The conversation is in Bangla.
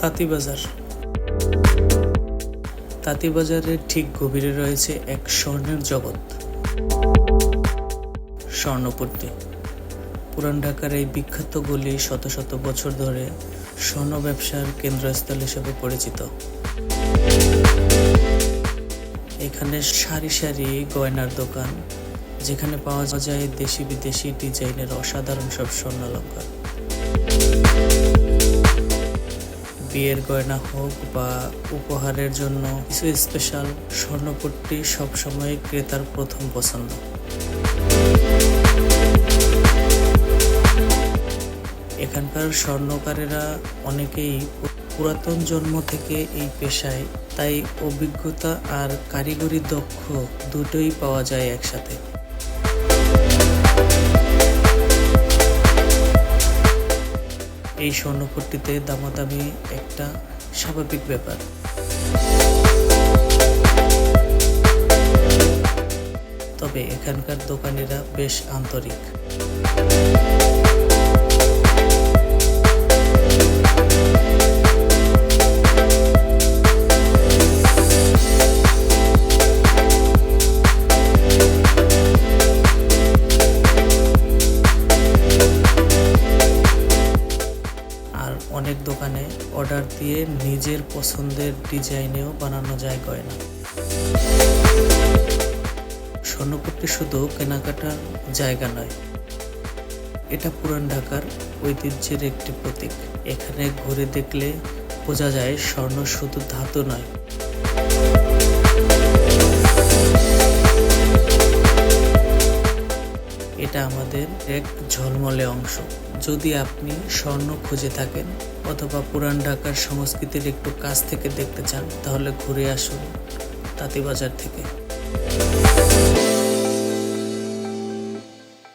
তাঁতিবাজার। তাঁতিবাজারের ঠিক গভীরে রয়েছে এক স্বর্ণের জগৎ। স্বর্ণপট্টি। পুরান ঢাকার এই বিখ্যাত গলি শত শত বছর ধরে স্বর্ণ ব্যবসার কেন্দ্রস্থল হিসেবে পরিচিত। এখানে সারি সারি গয়নার দোকান, যেখানে পাওয়া যায় দেশি বিদেশি ডিজাইনের অসাধারণ সব স্বর্ণালঙ্কার। বিয়ের গয়না হোক বা উপহারের জন্য কিছু স্পেশাল স্বর্ণপট্টি সবসময় ক্রেতার প্রথম পছন্দ। এখানকার স্বর্ণকারেরা অনেকেই পুরাতন জন্ম থেকে এই পেশায়, তাই অভিজ্ঞতা আর কারিগরি দক্ষ দুটোই পাওয়া যায় একসাথে। এই স্বর্ণপট্টিতে দামাদামি একটা স্বাভাবিক ব্যাপার। তবে এখানকার দোকানেরা বেশ আন্তরিক। আর অনেক দোকানে অর্ডার দিয়ে নিজের পছন্দের ডিজাইনেও বানানো যায় গয়না। স্বর্ণপট্টি শুধু কেনাকাটার জায়গা নয়, এটা পুরান ঢাকার ঐতিহ্যের একটি প্রতীক। এখানে ঘুরে দেখলে বোঝা যায় স্বর্ণ শুধু ধাতু নয় এটা আমাদের এক ঝলমলে অংশ। যদি আপনি স্বর্ণ খুঁজে থাকেন অথবা পুরান ঢাকার সংস্কৃতির একটু কাছ থেকে দেখতে চান, তাহলে ঘুরে আসুন তাঁতিবাজার থেকে।